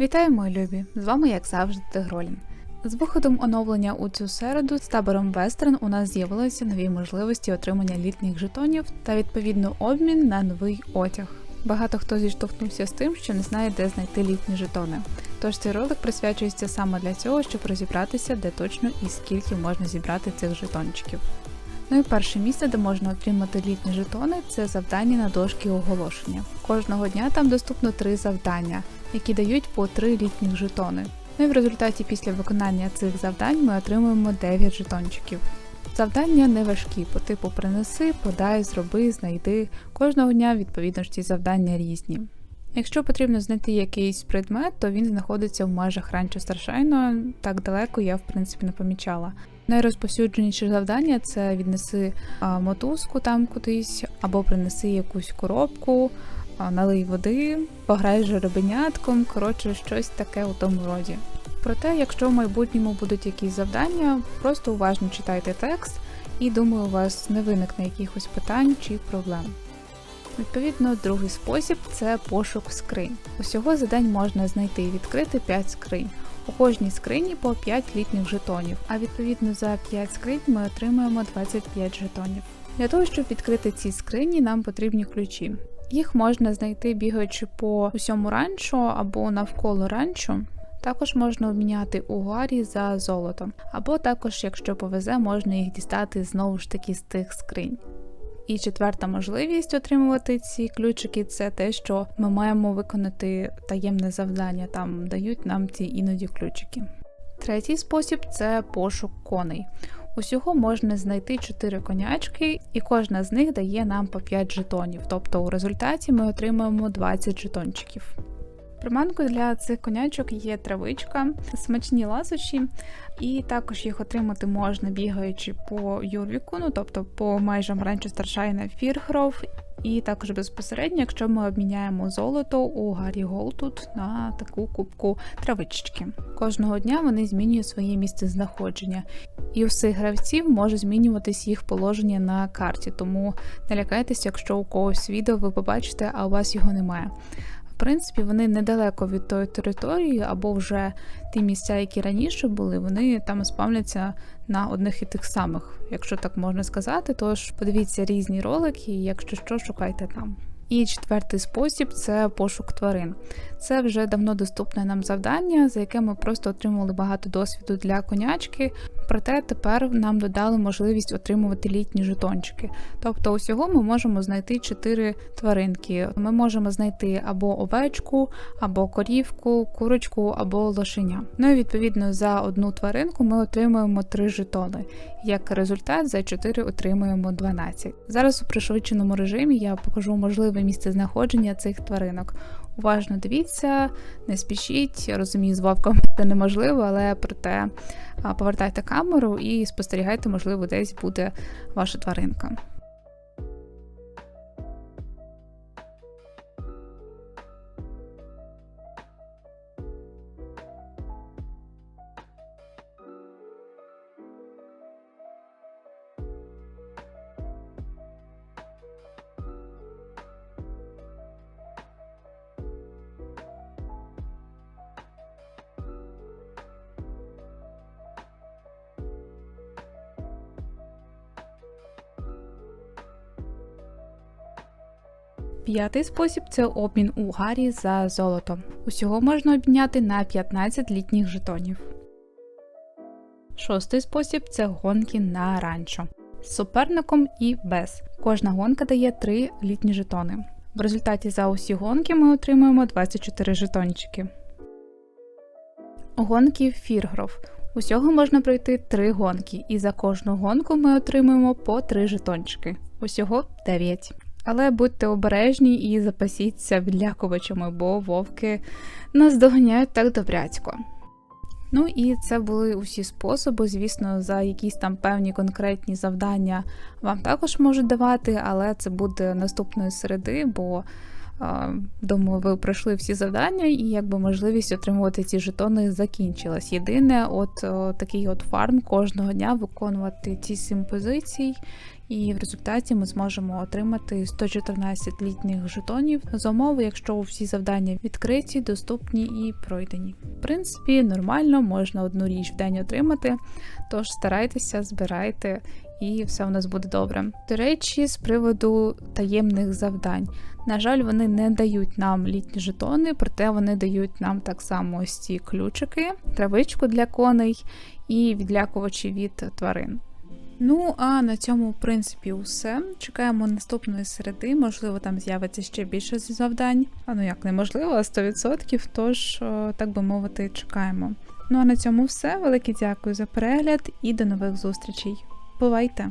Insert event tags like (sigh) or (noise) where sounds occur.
Вітаю, мої любі! З вами, як завжди, Тигролін. З виходом оновлення у цю середу з табором Вестерн у нас з'явилися нові можливості отримання літніх жетонів та відповідно обмін на новий одяг. Багато хто зіштовхнувся з тим, що не знає, де знайти літні жетони. Тож цей ролик присвячується саме для цього, щоб розібратися, де точно і скільки можна зібрати цих жетончиків. Ну і перше місце, де можна отримати літні жетони, це завдання на дошки оголошення. Кожного дня там доступно три завдання, які дають по три літніх жетони. Ну і в результаті після виконання цих завдань ми отримуємо 9 жетончиків. Завдання не важкі, по типу принеси, подай, зроби, знайди. Кожного дня відповідно ж ці завдання різні. Якщо потрібно знайти якийсь предмет, то він знаходиться в межах ранчо старшайно, так далеко я в принципі не помічала. Найрозповсюдженіші завдання це віднеси мотузку там кудись, або принеси якусь коробку, налий води, пограй жеребенятком, коротше, щось таке у тому роді. Проте, якщо в майбутньому будуть якісь завдання, просто уважно читайте текст, і думаю, у вас не виникне якихось питань чи проблем. Відповідно, другий спосіб це пошук скринь. Усього за день можна знайти і відкрити 5 скринь. У кожній скрині по 5 літніх жетонів, а відповідно за 5 скринь ми отримуємо 25 жетонів. Для того, щоб відкрити ці скрині, нам потрібні ключі. Їх можна знайти бігаючи по усьому ранчо або навколо ранчо. Також можна обміняти у гарі за золото, або також, якщо повезе, можна їх дістати знову ж таки з тих скринь. І четверта можливість отримувати ці ключики це те, що ми маємо виконати таємне завдання, там дають нам ці іноді ключики. Третій спосіб це пошук коней. Усього можна знайти 4 конячки, і кожна з них дає нам по 5 жетонів, тобто у результаті ми отримаємо 20 жетончиків. Приманкою для цих конячок є травичка, смачні ласощі, і також їх отримати можна бігаючи по Юрвіку, ну тобто по майже ранчо Старшайна Фіргров, і також безпосередньо, якщо ми обміняємо золото у Гаррі Голтут на таку кубку травички. Кожного дня вони змінюють своє місце знаходження, і у всіх гравців може змінюватись їх положення на карті, тому не лякайтеся, якщо у когось відео ви побачите, а у вас його немає. Принципі, вони недалеко від тої території, або вже ті місця, які раніше були, вони там спавняться на одних і тих самих, якщо так можна сказати. Тож подивіться різні ролики, і якщо що, шукайте там. І четвертий спосіб це пошук тварин. Це вже давно доступне нам завдання, за яке ми просто отримували багато досвіду для конячки. Проте тепер нам додали можливість отримувати літні жетончики. Тобто, усього ми можемо знайти 4 тваринки. Ми можемо знайти або овечку, або корівку, курочку, або лошеня. Ну і відповідно за одну тваринку ми отримуємо 3 жетони. Як результат, за 4 отримуємо 12. Зараз у пришвидшеному режимі я покажу можливе місце знаходження цих тваринок. Уважно дивіться, не спішіть, розумію, з вовком (laughs) це неможливо, але проте повертайте камеру і спостерігайте, можливо, десь буде ваша тваринка. П'ятий спосіб це обмін у гарі за золото. Усього можна обміняти на 15 літніх жетонів. Шостий спосіб це гонки на ранчо. З суперником і без. Кожна гонка дає 3 літні жетони. В результаті за усі гонки ми отримуємо 24 жетончики. Гонки Фіргров. Усього можна пройти 3 гонки, і за кожну гонку ми отримуємо по 3 жетончики. Усього 9. Але будьте обережні і запасіться відлякувачами, бо вовки нас доганяють так добрячко. Ну і це були усі способи. Звісно, за якісь там певні конкретні завдання вам також можуть давати, але це буде наступної середи, бо думаю, ви пройшли всі завдання, і якби можливість отримувати ці жетони закінчилась. Єдине, от такий от фарм кожного дня виконувати ці сім позицій і в результаті ми зможемо отримати 114 літніх жетонів за умови, якщо всі завдання відкриті, доступні і пройдені. В принципі, нормально можна одну річ в день отримати, тож старайтеся, збирайте. І все у нас буде добре. До речі, з приводу таємних завдань. На жаль, вони не дають нам літні жетони, проте вони дають нам так само ось ці ключики, травичку для коней і відлякувачі від тварин. Ну, а на цьому, в принципі, усе. Чекаємо наступної середи, можливо, там з'явиться ще більше завдань. А ну як неможливо, а 100%, тож, так би мовити, чекаємо. Ну а на цьому все. Велике дякую за перегляд і до нових зустрічей. Бувайте!